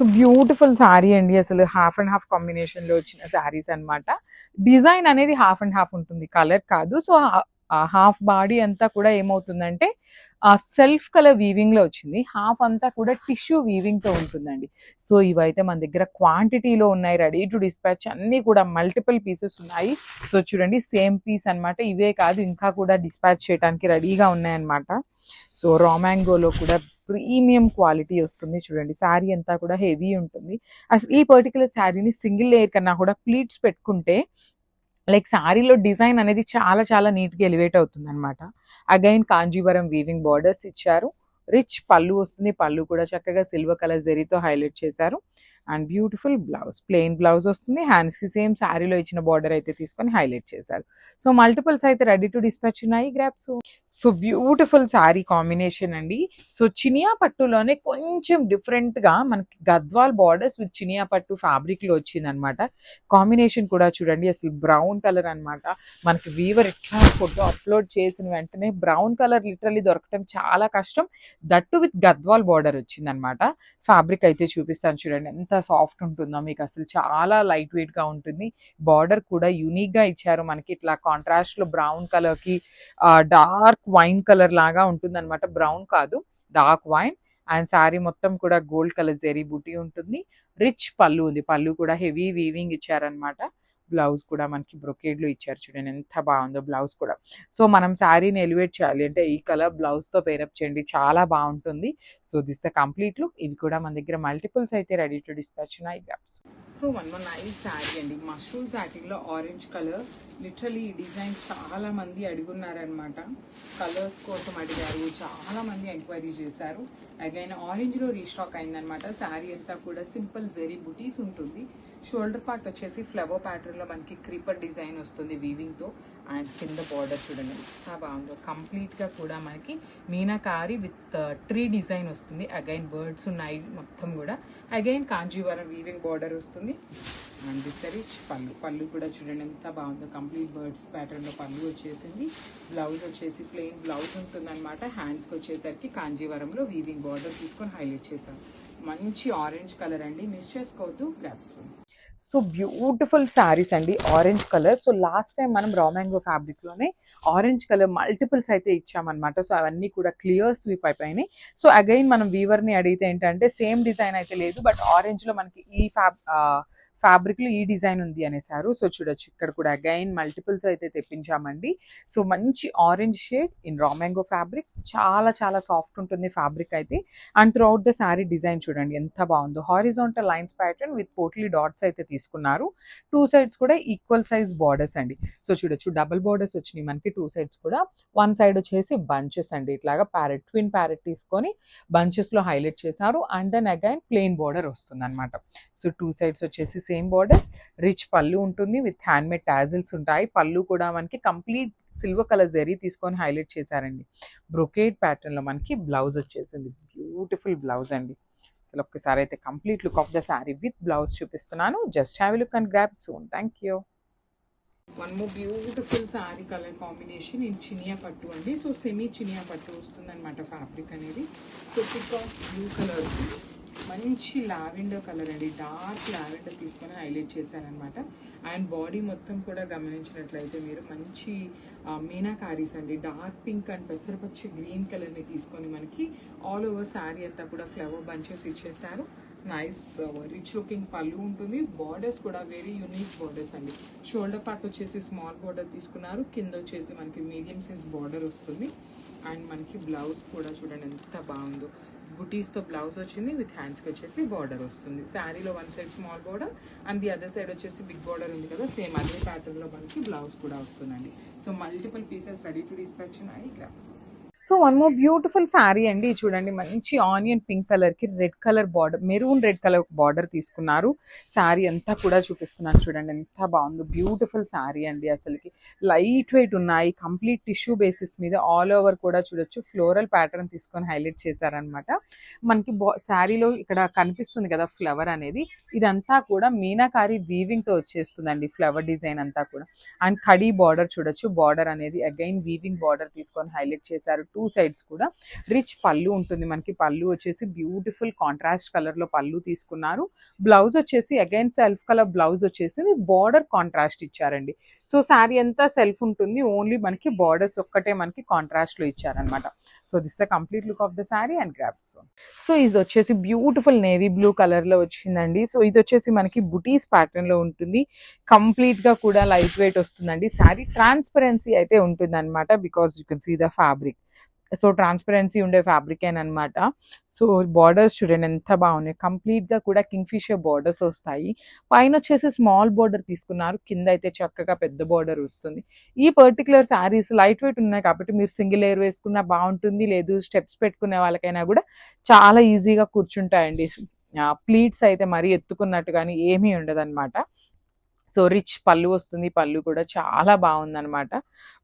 So beautiful sari అండి అసలు half and half కాంబినేషన్లో వచ్చిన శారీస్ అన్నమాట. డిజైన్ అనేది హాఫ్ అండ్ హాఫ్ ఉంటుంది కలర్ కాదు. సో హాఫ్ బాడీ అంతా కూడా ఏమవుతుందంటే ఆ సెల్ఫ్ కలర్ వీవింగ్లో వచ్చింది. హాఫ్ అంతా కూడా టిష్యూ వీవింగ్తో ఉంటుందండి. సో ఇవైతే మన దగ్గర క్వాంటిటీలో ఉన్నాయి రెడీ టు డిస్పాచ్ అన్ని కూడా మల్టిపుల్ పీసెస్ ఉన్నాయి. సో చూడండి సేమ్ పీస్ అన్నమాట. ఇవే కాదు ఇంకా కూడా డిస్పాచ్ చేయడానికి రెడీగా ఉన్నాయన్నమాట. సో రామాంగోలో కూడా ప్రీమియం క్వాలిటీ వస్తుంది చూడండి శారీ అంతా కూడా హెవీ ఉంటుంది. అసలు ఈ పర్టికులర్ శారీని సింగిల్ లేయర్ కన్నా కూడా ప్లీట్స్ పెట్టుకుంటే లైక్ శారీలో డిజైన్ అనేది చాలా చాలా నీట్గా ఎలివేట్ అవుతుంది అనమాట అగైన్ కాంజీవరం వీవింగ్ బార్డర్స్ ఇచ్చారు. రిచ్ పళ్ళు వస్తుంది పళ్ళు కూడా చక్కగా సిల్వర్ కలర్ జెరీతో హైలైట్ చేశారు. And beautiful blouse. Plain blouse వస్తుంది. హ్యాండ్స్కి సేమ్ శారీలో ఇచ్చిన బార్డర్ అయితే తీసుకొని హైలైట్ చేశారు. సో మల్టిపుల్స్ అయితే రెడీ టు డిస్పాచ్ ఉన్నాయి grabs. So beautiful sari combination అండి. సో చినియా పట్టులోనే కొంచెం డిఫరెంట్గా మనకి గద్వాల్ బార్డర్స్ విత్ చినియా పట్టు ఫ్యాబ్రిక్లో లో కాంబినేషన్ కూడా చూడండి. అసలు బ్రౌన్ కలర్ అన్నమాట. మనకి వీవర్ ఎట్లా ఫోటో అప్లోడ్ చేసిన వెంటనే బ్రౌన్ కలర్ లిటరలీ దొరకటం చాలా కష్టం. దట్టు విత్ గద్వాల్ బార్డర్ వచ్చిందనమాట. ఫ్యాబ్రిక్ అయితే చూపిస్తాను చూడండి. ఎంత సాఫ్ట్ ఉంటుందో మీకు? అసలు చాలా లైట్ వెయిట్గా ఉంటుంది. బార్డర్ కూడా యూనిక్గా ఇచ్చారు మనకి. ఇట్లా కాంట్రాస్ట్లో బ్రౌన్ కలర్కి డార్క్ వైన్ కలర్ లాగా ఉంటుందన్నమాట. బ్రౌన్ కాదు డార్క్ వైన్. అండ్ శారీ మొత్తం కూడా గోల్డ్ కలర్ జెరీ బుటీ ఉంటుంది. రిచ్ పళ్ళు ఉంది. పళ్ళు కూడా హెవీ వీవింగ్ ఇచ్చారనమాట బ్లౌజ్ కూడా మనకి బ్రొకేడ్లో ఇచ్చారు చూడండి ఎంత బాగుందో బ్లౌజ్ కూడా. సో మనం శారీని ఎలివేట్ చేయాలి. అంటే ఈ కలర్ బ్లౌజ్తో పేరప్ చేయండి చాలా బాగుంటుంది. So this the complete look. ఇవి కూడా మన దగ్గర మల్టిపుల్స్ అయితే రెడీ టు డిస్పాచ్ ఉన్నాయి grabs so one one nice sari అండి. మష్రూమ్ శారీలో ఆరెంజ్ కలర్ లిటరలీ ఈ డిజైన్ చాలా మంది అడుగున్నారనమాట కలర్స్ కోసం అడిగారు. చాలా మంది ఎంక్వైరీ చేశారు. అగైన్ ఆరెంజ్లో రీస్టాక్ అయిందనమాట శారీ అంతా కూడా సింపుల్ జరీ బుటీస్ ఉంటుంది. షోల్డర్ పార్ట్ వచ్చేసి ఫ్లవర్ ప్యాటర్న్ లో మనకి క్రీపర్ డిజైన్ వస్తుంది వీవింగ్తో. అండ్ కింద బార్డర్ చూడండి. ఎంత బాగుందో. కంప్లీట్గా కూడా మనకి మీనాకారి విత్ ట్రీ డిజైన్ వస్తుంది. అగైన్ బర్డ్స్ ఉన్నాయి మొత్తం కూడా. అగైన్ కాంజీవరం వీవింగ్ బార్డర్ వస్తుంది. అండ్ రిచ్ పళ్ళు. పళ్ళు కూడా చూడండి ఎంత బాగుందో. కంప్లీట్ బర్డ్స్ ప్యాటర్న్లో పళ్ళు వచ్చేసింది. బ్లౌజ్ వచ్చేసి ప్లెయిన్ బ్లౌజ్ ఉంటుందన్నమాట. హ్యాండ్స్కి వచ్చేసరికి కాంజీవరంలో వీవింగ్ బార్డర్ తీసుకొని హైలైట్ చేశాను మంచి ఆరెంజ్ కలర్ అండి. మిస్ చేసుకోవద్దు. గ్రాప్స్ సో బ్యూటిఫుల్ శారీస్ అండి orange colour so last time మనం రా మ్యాంగో ఫ్యాబ్రిక్లోనే ఆరెంజ్ కలర్ మల్టిపుల్స్ అయితే ఇచ్చామన్నమాట. సో అవన్నీ కూడా క్లియర్ స్వీప్ అయిపోయినాయి. సో అగైన్ మనం వీవర్ని అడిగితే ఏంటంటే సేమ్ డిజైన్ అయితే లేదు బట్ ఆరెంజ్లో మనకి ఈ ఫ్యాబ్ ఫ్యాబ్రిక్లో ఈ డిజైన్ ఉంది అనేసారు. సో చూడొచ్చు. ఇక్కడ కూడా అగైన్ మల్టిపుల్స్ అయితే తెప్పించామండి. సో మంచి orange shade in raw mango fabric. చాలా చాలా సాఫ్ట్ ఉంటుంది ఫ్యాబ్రిక్ అయితే. And throughout the sari design చూడండి ఎంత బాగుందో. Horizontal lines pattern with potli dots అయితే తీసుకున్నారు. టూ సైడ్స్ కూడా ఈక్వల్ సైజ్ బార్డర్స్ అండి. సో చూడొచ్చు. డబుల్ బార్డర్స్ వచ్చినాయి మనకి. టూ సైడ్స్ కూడా వన్ సైడ్ వచ్చేసి బంచెస్ అండి. ఇట్లాగా ప్యారెట్ ట్విన్ ప్యారెట్ తీసుకొని బంచెస్లో హైలైట్ చేశారు. And then again plain border వస్తుంది అనమాట సో టూ సైడ్స్ వచ్చేసి సేమ్ బార్డర్స్ రిచ్ పళ్ళు ఉంటుంది విత్ హ్యాండ్ మేడ్ టాజిల్స్ ఉంటాయి. పళ్ళు కూడా మనకి కంప్లీట్ సిల్వర్ కలర్ జరీ తీసుకొని హైలైట్ చేశారండి. బ్రొకేడ్ ప్యాటర్న్లో మనకి బ్లౌజ్ వచ్చేసింది. బ్యూటిఫుల్ బ్లౌజ్ అండి. అసలు ఒక్కసారి అయితే complete look of the sari with blouse చూపిస్తున్నాను. Just have look and grab soon thank you one more beautiful sari colour combination in Chiniya పట్టు అండి. సో సెమీ చినియా పట్టు వస్తుంది అనమాట ఫ్యాబ్రిక్ అనేది. So peacock blue colour మంచి lavender colour అండి. Dark lavender తీసుకొని హైలైట్ చేశారనమాట. అండ్ బాడీ మొత్తం కూడా గమనించినట్లయితే మీరు మంచి మీనాకారీస్ అండి. డార్క్ పింక్ అండ్ పెసరపచ్చి గ్రీన్ కలర్ని తీసుకొని మనకి ఆల్ ఓవర్ శారీ అంతా కూడా ఫ్లవర్ బంచెస్ ఇచ్చేసారు నైస్ రిచ్ లుకింగ్ పళ్ళు ఉంటుంది. బార్డర్స్ కూడా వెరీ యూనిక్ బార్డర్స్ అండి. షోల్డర్ పార్ట్ వచ్చేసి స్మాల్ బార్డర్ తీసుకున్నారు. కింద వచ్చేసి మనకి మీడియం సైజ్ బార్డర్ వస్తుంది. అండ్ మనకి బ్లౌజ్ కూడా చూడండి ఎంత బాగుందో. బుటీస్తో బ్లౌజ్ వచ్చింది విత్ హ్యాండ్స్కి వచ్చేసి బార్డర్ వస్తుంది. శారీలో one side small border and the other side వచ్చేసి బిగ్ బార్డర్ ఉంది కదా సేమ్ అదే ప్యాటర్న్లో మనకి బ్లౌజ్ కూడా వస్తుందండి. So multiple pieces ready to dispatch I grabs so one more beautiful sari అండి చూడండి. మంచి ఆనియన్ పింక్ కలర్కి red colour border maroon red colour border తీసుకున్నారు. శారీ అంతా కూడా చూపిస్తున్నాను చూడండి. ఎంత బాగుందో బ్యూటిఫుల్ శారీ అండి అసలుకి. లైట్ వెయిట్ ఉన్నాయి. కంప్లీట్ టిష్యూ బేసిస్ మీద ఆల్ ఓవర్ కూడా చూడొచ్చు. ఫ్లోరల్ ప్యాటర్న్ తీసుకొని హైలైట్ చేశారనమాట మనకి శారీలో ఇక్కడ కనిపిస్తుంది కదా ఫ్లవర్ అనేది. ఇదంతా కూడా మీనాకారి వీవింగ్తో వచ్చేస్తుందండి ఫ్లవర్ డిజైన్ అంతా కూడా. అండ్ కడీ బార్డర్ చూడొచ్చు. బార్డర్ అనేది అగైన్ వీవింగ్ బార్డర్ తీసుకొని హైలైట్ చేశారు. టూ సైడ్స్ కూడా రిచ్ పళ్ళు ఉంటుంది. మనకి పళ్ళు వచ్చేసి బ్యూటిఫుల్ కాంట్రాస్ట్ కలర్లో పళ్ళు తీసుకున్నారు. బ్లౌజ్ వచ్చేసి అగైన్ సెల్ఫ్ కలర్ బ్లౌజ్ వచ్చేసి బార్డర్ కాంట్రాస్ట్ ఇచ్చారండి. సో శారీ అంతా సెల్ఫ్ ఉంటుంది. ఓన్లీ మనకి బార్డర్స్ ఒక్కటే మనకి కాంట్రాస్ట్లో ఇచ్చారనమాట so this a complete look of the sari and grabs so ఇది వచ్చేసి బ్యూటిఫుల్ నేవీ బ్లూ కలర్లో వచ్చిందండి. సో ఇది వచ్చేసి మనకి బుటీస్ ప్యాటర్న్లో ఉంటుంది. కంప్లీట్గా కూడా లైట్ వెయిట్ వస్తుందండి. శారీ ట్రాన్స్పరెన్సీ అయితే ఉంటుంది అనమాట because you can see the fabric. So transparency ఉండే ఫ్యాబ్రిక్ అనమాట సో బార్డర్స్ చూడండి ఎంత బాగున్నాయి. కంప్లీట్గా కూడా కింగ్ఫిషర్ బార్డర్స్ వస్తాయి. పైన వచ్చేసి స్మాల్ బార్డర్ తీసుకున్నారు. కింద అయితే చక్కగా పెద్ద బార్డర్ వస్తుంది. ఈ పర్టికులర్ శారీస్ లైట్ వెయిట్ ఉన్నాయి కాబట్టి మీరు సింగిల్ ఎయిర్ వేసుకున్నా బాగుంటుంది. లేదు స్టెప్స్ పెట్టుకునే వాళ్ళకైనా కూడా చాలా ఈజీగా కూర్చుంటాయండి. ప్లీట్స్ అయితే మరీ ఎత్తుకున్నట్టు కానీ ఏమీ ఉండదన్నమాట సో రిచ్ పళ్ళు వస్తుంది. పళ్ళు కూడా చాలా బాగుందనమాట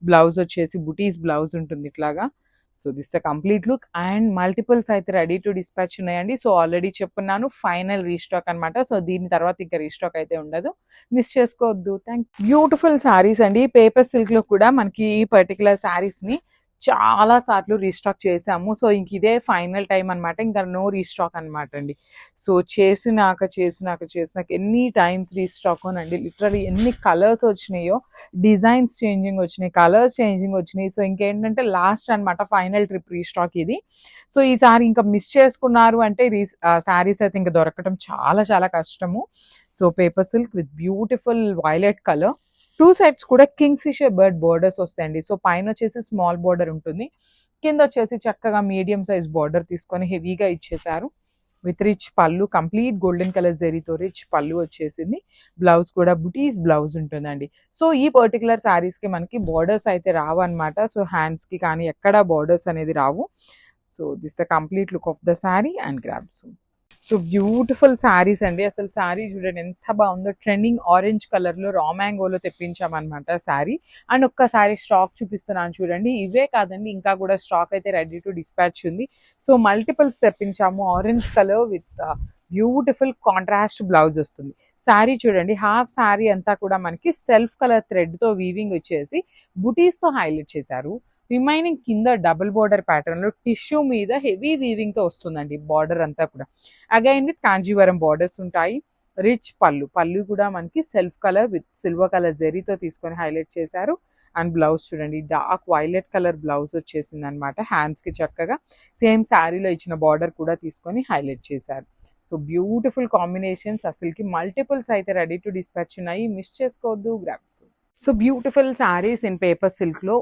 బ్లౌజ్ వచ్చేసి బుటీస్ బ్లౌజ్ ఉంటుంది ఇట్లాగా. So this the complete look and multiples అయితే రెడీ టు డిస్పాచ్ ఉన్నాయండి. సో ఆల్రెడీ చెప్పున్నాను ఫైనల్ రీస్టాక్ అన్నమాట. సో దీని తర్వాత ఇంకా రీస్టాక్ అయితే ఉండదు. మిస్ చేసుకోవద్దు. థ్యాంక్ బ్యూటిఫుల్ శారీస్ అండి. పేపర్ సిల్క్లో కూడా మనకి ఈ పర్టికులర్ శారీస్ని చాలా సార్లు రీస్టాక్ చేసాము సో ఇంక ఇదే ఫైనల్ టైం అన్నమాట. ఇంకా నో రీస్టాక్ అన్నమాట అండి. సో చేసినాక చేసినాక చేసినాక ఎన్ని టైమ్స్ రీస్టాక్ అండి లిటరలీ ఎన్ని కలర్స్ వచ్చినాయో డిజైన్స్ చేంజింగ్ వచ్చినాయి కలర్స్ చేంజింగ్ వచ్చినాయి. సో ఇంకేంటంటే లాస్ట్ అన్నమాట ఫైనల్ ట్రిప్ రీస్టాక్ ఇది. సో ఈసారి ఇంకా మిస్ చేసుకున్నారు అంటే రీ శారీస్ అయితే ఇంకా దొరకటం చాలా చాలా కష్టము. So paper silk with beautiful violet colour. Two sides కూడా కింగ్ ఫిషర్ బర్డ్ బోర్డర్స్ వస్తాయండి. సో పైన వచ్చేసి స్మాల్ బోర్డర్ ఉంటుంది. కింద వచ్చేసి చక్కగా మీడియం సైజ్ బోర్డర్ తీసుకొని హెవీగా ఇచ్చేసారు విత్ రిచ్ పళ్ళు కంప్లీట్ గోల్డెన్ కలర్ జరీతో రిచ్ పళ్ళు వచ్చేసింది. బ్లౌజ్ కూడా బుటీస్ బ్లౌజ్ ఉంటుందండి. సో ఈ పర్టికులర్ శారీస్కి మనకి బార్డర్స్ అయితే రావు అనమాట సో హ్యాండ్స్కి కానీ ఎక్కడ బార్డర్స్ అనేది రావు. So this the complete look of the sari and grabs so beautiful saris అండి. అసలు శారీ చూడండి ఎంత బాగుందో. ట్రెండింగ్ ఆరెంజ్ కలర్లో రా మ్యాంగోలో తెప్పించామన్నమాట శారీ. అండ్ ఒక్కసారి స్టాక్ చూపిస్తున్నాను చూడండి. ఇవే కాదండి ఇంకా కూడా స్టాక్ అయితే రెడీ టు డిస్పాచ్ ఉంది. So multiples తెప్పించాము. Orange colour with beautiful contrast blouse వస్తుంది. శారీ చూడండి హాఫ్ శారీ అంతా కూడా మనకి సెల్ఫ్ కలర్ థ్రెడ్తో వీవింగ్ వచ్చేసి బుటీస్తో హైలైట్ చేశారు. రిమైనింగ్ కింద డబుల్ బార్డర్ ప్యాటర్న్లో టిష్యూ మీద హెవీ వీవింగ్తో వస్తుందండి బార్డర్ అంతా కూడా. అగైన్ విత్ కాంజీవరం బార్డర్స్ ఉంటాయి. రిచ్ పళ్ళు. పళ్ళు కూడా మనకి self colour with silver colour జెరీతో తీసుకొని హైలైట్ చేశారు. అండ్ బ్లౌజ్ చూడండి డార్క్ వైలెట్ కలర్ బ్లౌజ్ వచ్చేసింది అనమాట హ్యాండ్స్కి చక్కగా సేమ్ శారీలో ఇచ్చిన బార్డర్ కూడా తీసుకొని హైలైట్ చేశారు. So beautiful combinations. అసలుకి మల్టిపుల్స్ అయితే రెడీ టు డిస్పాచ్ ఉన్నాయి. మిస్ చేసుకోవద్దు. Grabs so beautiful saris in paper సిల్క్లో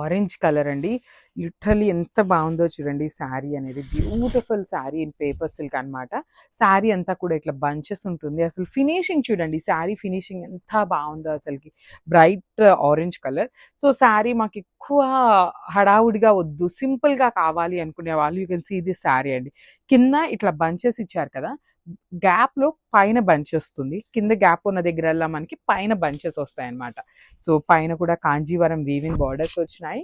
ఆరెంజ్ కలర్ అండి. లిటరలీ ఎంత బాగుందో చూడండి శారీ అనేది. Beautiful sari in paper silk అన్నమాట. శారీ అంతా కూడా ఇట్లా బంచెస్ ఉంటుంది. అసలు ఫినిషింగ్ చూడండి శారీ ఫినిషింగ్ ఎంత బాగుందో అసలుకి. Bright orange colour. So sari మాకు ఎక్కువ హడావుడిగా వద్దు. సింపుల్గా కావాలి అనుకునే వాళ్ళు యూ కెన్ సీ ఇది శారీ అండి. కింద ఇట్లా బంచెస్ ఇచ్చారు కదా గ్యాప్లో పైన బంచెస్ వస్తుంది కింద గ్యాప్ ఉన్న దగ్గరల్లా మనకి పైన బంచెస్ వస్తాయి అనమాట సో పైన కూడా కాంజీవరం వీవింగ్ బార్డర్స్ వచ్చినాయి.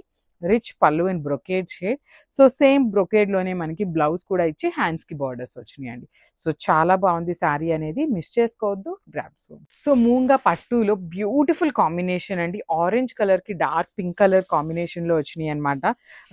రిచ్ పళ్ళు and brocade shade so same బ్రొకేడ్లోనే మనకి బ్లౌజ్ కూడా ఇచ్చి హ్యాండ్స్కి బార్డర్స్ వచ్చినాయండి. సో చాలా బాగుంది శారీ అనేది. మిస్ చేసుకోవద్దు గ్రాప్స్ సో మూంగా పట్టులో బ్యూటిఫుల్ కాంబినేషన్ అండి. ఆరెంజ్ కలర్కి డార్క్ పింక్ కలర్ కాంబినేషన్లో వచ్చినాయి అనమాట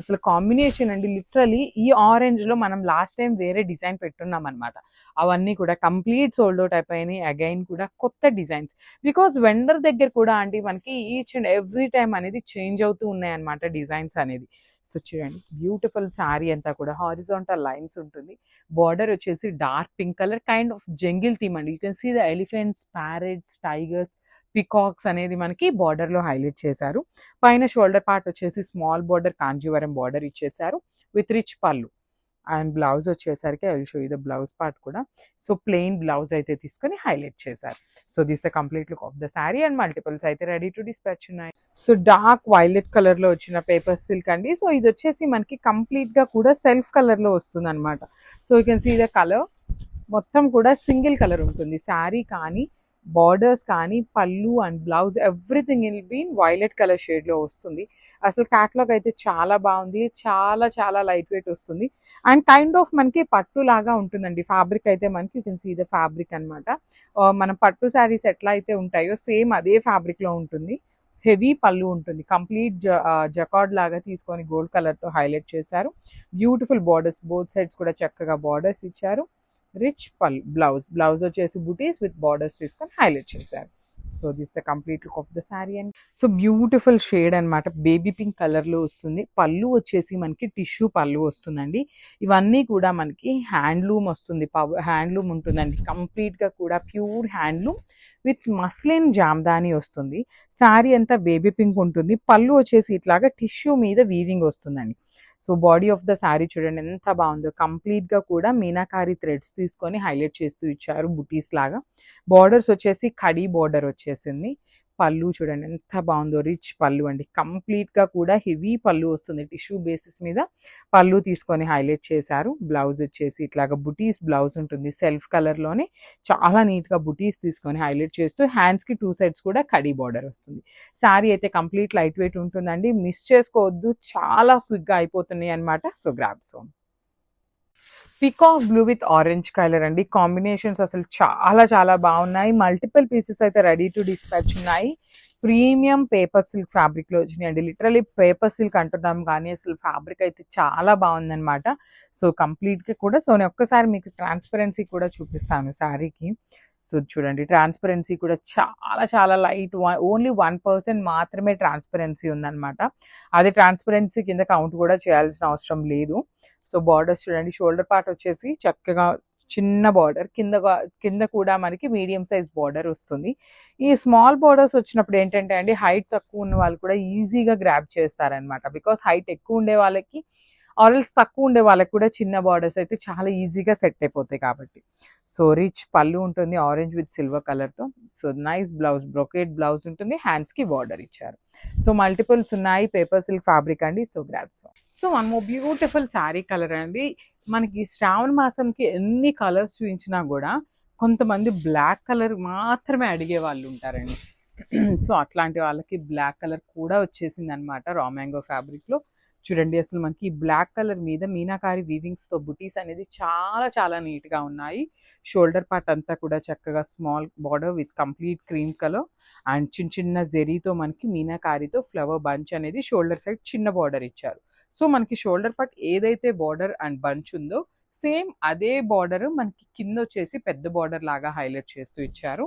అసలు కాంబినేషన్ అండి లిటరలీ ఈ ఆరెంజ్లో మనం లాస్ట్ టైం వేరే డిజైన్ పెట్టున్నాం అనమాట అవన్నీ కూడా కంప్లీట్ సోల్డ్ అవుట్ అయిపోయినాయి. అగైన్ కూడా కొత్త డిజైన్స్ బికాస్ వెండర్ దగ్గర కూడా అండి మనకి ఈచ్ అండ్ ఎవ్రీ టైం అనేది చేంజ్ అవుతూ ఉన్నాయి అనమాట డిజైన్స్ అనేది. సో చూడండి బ్యూటిఫుల్ శారీ అంతా కూడా హారిజాంటల్ లైన్స్ ఉంటుంది. బార్డర్ వచ్చేసి dark pink colour kind of jungle theme అండి. You can see the elephants parrots tigers peacocks అనేది మనకి బార్డర్లో లో హైలైట్ చేశారు. పైన షోల్డర్ పార్ట్ వచ్చేసి స్మాల్ బార్డర్ కాంజీవరం బార్డర్ ఇచ్చేసారు విత్ రిచ్ పళ్ళు. అండ్ బ్లౌజ్ వచ్చేసరికి I show the blouse part కూడా. సో ప్లెయిన్ బ్లౌజ్ అయితే తీసుకొని హైలైట్ చేశారు. So this the complete look of the sari and multiples అయితే రెడీ టు డిస్పాచ్ ఉన్నాయి. సో డార్క్ వైలెట్ కలర్లో వచ్చిన పేపర్ సిల్క్ అండి. సో ఇది వచ్చేసి మనకి కంప్లీట్గా కూడా సెల్ఫ్ కలర్లో వస్తుంది అనమాట so you can see the colour. మొత్తం కూడా సింగిల్ కలర్ ఉంటుంది. శారీ కానీ బార్డర్స్ కానీ పళ్ళు and blouse everything will be in violet colour షేడ్లో వస్తుంది. అసలు క్యాట్లాగ్ అయితే చాలా బాగుంది చాలా చాలా లైట్ వెయిట్ వస్తుంది. అండ్ కైండ్ ఆఫ్ మనకి పట్టు లాగా ఉంటుందండి. ఫ్యాబ్రిక్ అయితే మనకి you can see the fabric అనమాట మన పట్టు శారీస్ ఎట్లా అయితే ఉంటాయో సేమ్ అదే ఫ్యాబ్రిక్లో ఉంటుంది. హెవీ పళ్ళు ఉంటుంది. కంప్లీట్ జకార్డ్ లాగా తీసుకొని గోల్డ్ కలర్తో హైలైట్ చేశారు. బ్యూటిఫుల్ బార్డర్స్ బోత్ సైడ్స్ కూడా చక్కగా బార్డర్స్ ఇచ్చారు. రిచ్ పల్ బ్లౌజ్ బ్లౌజ్ వచ్చేసి బుటీస్ విత్ బార్డర్స్ తీసుకొని హైలైట్ చేశారు. So this the complete look of the sari and so beautiful shade అన్నమాట. బేబీ పింక్ కలర్లో వస్తుంది. పళ్ళు వచ్చేసి మనకి టిష్యూ పళ్ళు వస్తుందండి. ఇవన్నీ కూడా మనకి హ్యాండ్లూమ్ వస్తుంది. హ్యాండ్లూమ్ ఉంటుందండి. కంప్లీట్గా కూడా pure handloom with muslin Jamdani వస్తుంది. శారీ అంతా బేబీ పింక్ ఉంటుంది. పళ్ళు వచ్చేసి ఇట్లాగా టిష్యూ మీద వీవింగ్ వస్తుందండి. So body of the sari చూడండి ఎంత బాగుందో. కంప్లీట్గా కూడా మీనాకారి థ్రెడ్స్ తీసుకొని హైలైట్ చేస్తూ ఇచ్చారు బుటీస్ లాగా. బార్డర్స్ వచ్చేసి కడీ బార్డర్ వచ్చేసింది. పళ్ళు చూడండి ఎంత బాగుందో రిచ్ పళ్ళు అండి. కంప్లీట్గా కూడా హెవీ పళ్ళు వస్తుంది. టిష్యూ బేసిస్ మీద పళ్ళు తీసుకొని హైలైట్ చేశారు. బ్లౌజ్ వచ్చేసి ఇట్లాగ బుటీస్ బ్లౌజ్ ఉంటుంది. సెల్ఫ్ కలర్లోనే చాలా నీట్గా బుటీస్ తీసుకొని హైలైట్ చేస్తూ హ్యాండ్స్కి టూ సైడ్స్ కూడా కడీ బార్డర్ వస్తుంది. శారీ అయితే కంప్లీట్ లైట్ వెయిట్ ఉంటుందండి. మిస్ చేసుకోవద్దు. చాలా క్విక్గా అయిపోతున్నాయి అనమాట so grab soon peacock blue with orange colour అండి. కాంబినేషన్స్ అసలు చాలా చాలా బాగున్నాయి. మల్టిపుల్ పీసెస్ అయితే రెడీ టు డిస్పాచ్ ఉన్నాయి. ప్రీమియం పేపర్ సిల్క్ ఫ్యాబ్రిక్లో వచ్చినాయి అండి. లిటరలీ పేపర్ సిల్క్ అంటున్నాం కానీ అసలు ఫ్యాబ్రిక్ అయితే చాలా బాగుందనమాట సో కంప్లీట్గా కూడా సో నేను ఒక్కసారి మీకు ట్రాన్స్పరెన్సీ కూడా చూపిస్తాను శారీకి. సో చూడండి ట్రాన్స్పరెన్సీ కూడా చాలా చాలా లైట్. ఓన్లీ వన్ పర్సెంట్ మాత్రమే ట్రాన్స్పరెన్సీ ఉందన్నమాట. అది ట్రాన్స్పరెన్సీ కింద కౌంట్ కూడా చేయాల్సిన అవసరం లేదు. సో బార్డర్స్ చూడండి షోల్డర్ పార్ట్ వచ్చేసి చక్కగా చిన్న బార్డర్ కింద కింద కూడా మనకి మీడియం సైజ్ బార్డర్ వస్తుంది. ఈ స్మాల్ బార్డర్స్ వచ్చినప్పుడు ఏంటంటే అండి హైట్ తక్కువ ఉన్న వాళ్ళు కూడా ఈజీగా గ్రాప్ చేస్తారనమాట బికాస్ హైట్ ఎక్కువ ఉండే వాళ్ళకి ఆరల్స్ తక్కువ ఉండే వాళ్ళకి కూడా చిన్న బార్డర్స్ అయితే చాలా ఈజీగా సెట్ అయిపోతాయి కాబట్టి. సో రిచ్ పళ్ళు ఉంటుంది ఆరెంజ్ విత్ సిల్వర్ కలర్తో so nice blouse brocade blouse ఉంటుంది హ్యాండ్స్కి బార్డర్ ఇచ్చారు. సో మల్టిపుల్స్ ఉన్నాయి పేపర్ సిల్క్ ఫ్యాబ్రిక్ అండి. So grabs so one more beautiful sari colour అండి. మనకి శ్రావణ మాసంకి ఎన్ని కలర్స్ చూపించినా కూడా కొంతమంది బ్లాక్ కలర్ మాత్రమే అడిగే వాళ్ళు ఉంటారండి. సో అట్లాంటి వాళ్ళకి బ్లాక్ కలర్ కూడా వచ్చేసింది అనమాట రా మ్యాంగో ఫ్యాబ్రిక్లో చూడండి అసలు మనకి బ్లాక్ కలర్ మీద మీనాకారి వీవింగ్స్తో బుటీస్ అనేది చాలా చాలా నీట్గా ఉన్నాయి. షోల్డర్ పార్ట్ అంతా కూడా చక్కగా small border with complete cream colour and చిన్న చిన్న జెరీతో మనకి మీనాకారితో ఫ్లవర్ బంచ్ అనేది షోల్డర్ సైడ్ చిన్న బార్డర్ ఇచ్చారు. సో మనకి షోల్డర్ పార్ట్ ఏదైతే బార్డర్ అండ్ బంచ్ ఉందో సేమ్ అదే బార్డర్ మనకి కింద వచ్చేసి పెద్ద బార్డర్ లాగా హైలైట్ చేస్తూ ఇచ్చారు.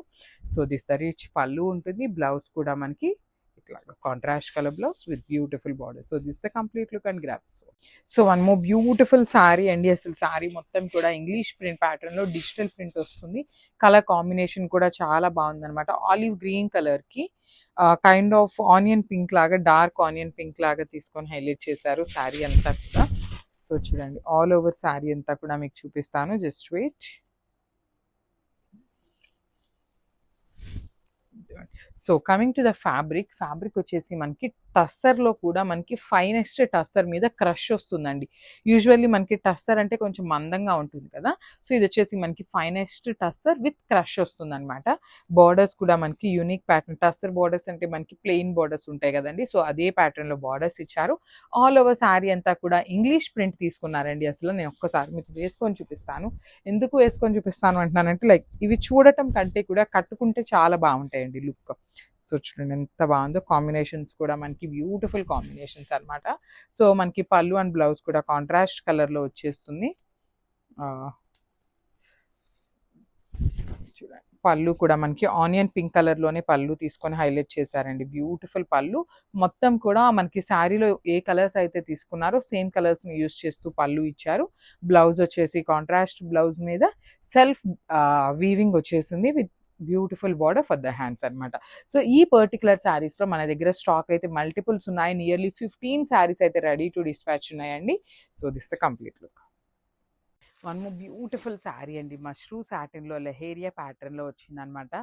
సో దిస్ ద రిచ్ పళ్ళు ఉంటుంది బ్లౌజ్ కూడా మనకి ఇట్లాగా contrast colour blouse with beautiful border so this the complete look and grabs so one more beautiful sari అండి అసలు శారీ మొత్తం కూడా ఇంగ్లీష్ ప్రింట్ ప్యాటర్న్లో డిజిటల్ ప్రింట్ వస్తుంది. కలర్ కాంబినేషన్ కూడా చాలా బాగుందనమాట ఆలివ్ గ్రీన్ కలర్కి కైండ్ ఆఫ్ ఆనియన్ పింక్ లాగా డార్క్ ఆనియన్ పింక్ లాగా తీసుకొని హైలైట్ చేశారు శారీ అంతా కూడా. సో చూడండి ఆల్ ఓవర్ శారీ అంతా కూడా మీకు చూపిస్తాను. Just wait so coming to the fabric fabric వచ్చేసి మనకి టస్సర్లో కూడా మనకి ఫైనెస్ట్ టస్సర్ మీద క్రష్ వస్తుందండి. యూజువల్లీ మనకి టస్సర్ అంటే కొంచెం మందంగా ఉంటుంది కదా. సో ఇది వచ్చేసి మనకి ఫైనెస్ట్ టస్సర్ విత్ క్రష్ వస్తుంది అనమాట బార్డర్స్ కూడా మనకి యూనిక్ ప్యాటర్న్. టస్సర్ బార్డర్స్ అంటే మనకి ప్లెయిన్ బార్డర్స్ ఉంటాయి కదండి. సో అదే ప్యాటర్న్లో బార్డర్స్ ఇచ్చారు. ఆల్ ఓవర్ శారీ అంతా కూడా ఇంగ్లీష్ ప్రింట్ తీసుకున్నారండి అసలు. నేను ఒక్కసారి మీకు వేసుకొని చూపిస్తాను. ఎందుకు వేసుకొని చూపిస్తాను అంటున్నానంటే లైక్ ఇవి చూడటం కంటే కూడా కట్టుకుంటే చాలా బాగుంటాయండి లుక్. సో చూడండి ఎంత బాగుందో. కాంబినేషన్స్ కూడా మనకి బ్యూటిఫుల్ కాంబినేషన్స్ అన్నమాట. సో మనకి పళ్ళు అండ్ బ్లౌజ్ కూడా కాంట్రాస్ట్ కలర్లో వచ్చేస్తుంది. చూడండి. పళ్ళు కూడా మనకి ఆనియన్ పింక్ కలర్లోనే పళ్ళు తీసుకొని హైలైట్ చేశారండి. బ్యూటిఫుల్ పళ్ళు. మొత్తం కూడా మనకి శారీలో ఏ కలర్స్ అయితే తీసుకున్నారో సేమ్ కలర్స్ని యూస్ చేస్తూ పళ్ళు ఇచ్చారు. బ్లౌజ్ వచ్చేసి కాంట్రాస్ట్ బ్లౌజ్ మీద సెల్ఫ్ వీవింగ్ వచ్చేసింది with beautiful border for the hands అన్నమాట. సో ఈ పర్టికులర్ శారీస్లో మన దగ్గర స్టాక్ అయితే మల్టిపుల్స్ ఉన్నాయి. నియర్లీ ఫిఫ్టీన్ శారీస్ అయితే రెడీ టు డిస్పాచ్ ఉన్నాయండి. So this the complete look. One more beautiful sari అండి. మష్రూ సాటిన్లో లెహేరియా ప్యాటర్న్లో వచ్చిందనమాట.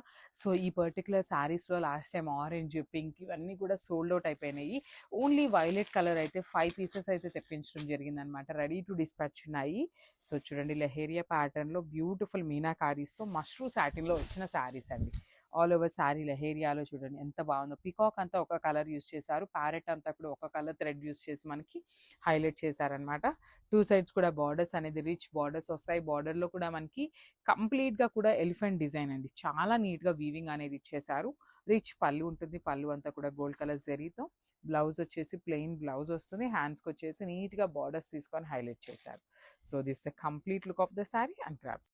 సో ఈ పర్టికులర్ శారీస్లో లాస్ట్ టైం ఆరెంజ్ పింక్ ఇవన్నీ కూడా సోల్డ్ అవుట్ అయిపోయినాయి. ఓన్లీ వైలెట్ కలర్ అయితే ఫైవ్ పీసెస్ అయితే తెప్పించడం జరిగిందనమాట. రెడీ టు డిస్పాచ్ ఉన్నాయి. సో చూడండి లెహేరియా ప్యాటర్న్లో బ్యూటిఫుల్ మీనాకారీస్తో మష్రూ సాటిన్లో వచ్చిన శారీస్ అండి. ఆల్ ఓవర్ శారీ లహేరియాలో చూడండి ఎంత బాగుందో. పికాక్ అంతా ఒక కలర్ యూస్ చేశారు. ప్యారెట్ అంతా కూడా ఒక కలర్ థ్రెడ్ యూస్ చేసి మనకి హైలైట్ చేశారనమాట టూ సైడ్స్ కూడా బార్డర్స్ అనేది రిచ్ బార్డర్స్ వస్తాయి. బార్డర్లో కూడా మనకి కంప్లీట్గా కూడా ఎలిఫెంట్ డిజైన్ అండి. చాలా నీట్గా వీవింగ్ అనేది ఇచ్చేసారు రిచ్ పళ్ళు ఉంటుంది. పళ్ళు అంతా కూడా గోల్డ్ కలర్ జరీతో. బ్లౌజ్ వచ్చేసి ప్లెయిన్ బ్లౌజ్ వస్తుంది. హ్యాండ్స్కి వచ్చేసి నీట్గా బార్డర్స్ తీసుకొని హైలైట్ చేశారు. So this the complete look of the sari and craft